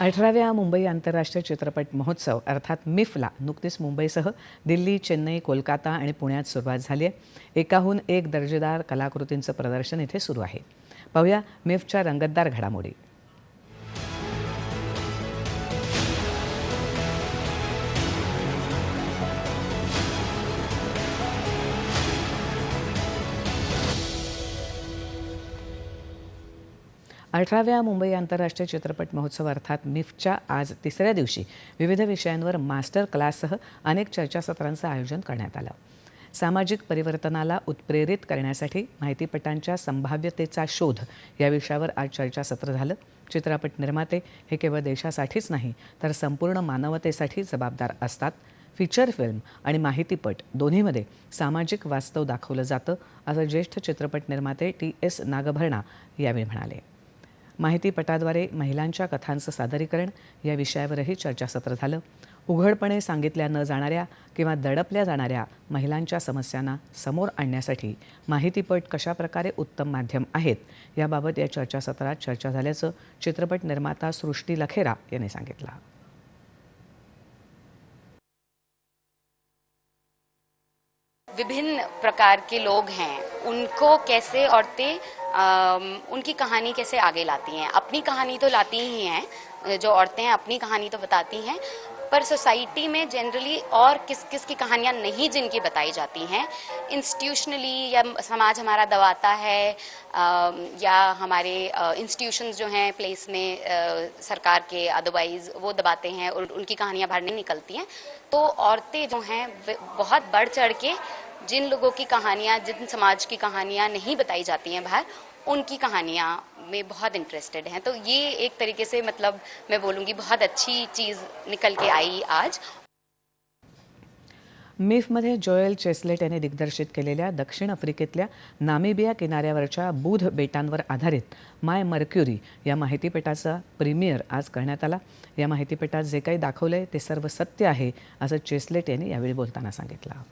अठराव्या मुंबई आंतरराष्ट्रीय चित्रपट महोत्सव अर्थात मिफला नुकतीच मुंबईसह दिल्ली चेन्नई कोलकाता आणि पुण्यात सुरुवात झाली आहे. एकाहून एक दर्जेदार कलाकृतींचं प्रदर्शन इथे सुरू आहे. पाहूया मिफच्या रंगतदार घडामोडी. अठराव्या मुंबई आंतरराष्ट्रीय चित्रपट महोत्सव अर्थात मिफच्या आज तिसऱ्या दिवशी विविध विषयांवर मास्टर क्लाससह अनेक चर्चासत्रांचं आयोजन करण्यात आलं. सामाजिक परिवर्तनाला उत्प्रेरित करण्यासाठी माहितीपटांच्या संभाव्यतेचा शोध या विषयावर आज चर्चासत्र झालं. चित्रपट निर्माते हे केवळ देशासाठीच नाही तर संपूर्ण मानवतेसाठी जबाबदार असतात. फीचर फिल्म आणि माहितीपट दोन्हीमध्ये सामाजिक वास्तव दाखवलं जातं असं ज्येष्ठ चित्रपट निर्माते टी एस नागभरणा यावेळी म्हणाले. माहितीपटाद्वारे महिलांच्या कथांचं सादरीकरण या विषयावरही चर्चासत्र झालं. उघडपणे सांगितल्या न जाणाऱ्या किंवा दडपल्या जाणाऱ्या महिलांच्या समस्यांना समोर आणण्यासाठी माहितीपट कशाप्रकारे उत्तम माध्यम आहेत याबाबत या चर्चासत्रात चर्चा झाल्याचं चित्रपट निर्माता सृष्टी लखेरा यांनी सांगितलं. विभिन्न प्रकार के लोग हैं, उनको कैसे औरतें उनकी कहानी कैसे आगे लाती हैं? अपनी कहानी तो लाती ही हैं, जो औरतें हैं, अपनी कहानी तो बताती हैं, पर सोसाइटी में जनरली और किस किस की कहानियाँ नहीं जिनकी बताई जाती हैं? इंस्टीट्यूशनली या समाज हमारा दबाता है या हमारे इंस्टीट्यूशंस जो हैं, प्लेस में सरकार के अदरवाइज़ वो दबाते हैं और उनकी कहानियाँ बाहर नहीं निकलती हैं तो औरतें जो हैं बहुत बढ़ चढ़ के जिन लोगों की कहानियां जिन समाज की कहानियां नहीं बताई जाती हैं बाहर उनकी कहानियां में बहुत इंटरेस्टेड हैं। तो ये एक तरीके से मतलब मैं बोलूँगी बहुत अच्छी चीज़ निकल के आई आज। मिफमध्ये जोएल चेस्लेट यांनी दिग्दर्शित केलेल्या दक्षिण आफ्रिकेतल्या नामिबिया किनाऱ्यावरच्या बुध बेटांवर आधारित माय मर्क्युरी या माहितीपटाचा प्रीमियर आज करण्यात आला. या माहितीपटात जे काही दाखवलंय ते सर्व सत्य आहे असं चेस्लेट यांनी यावेळी बोलताना सांगितलं.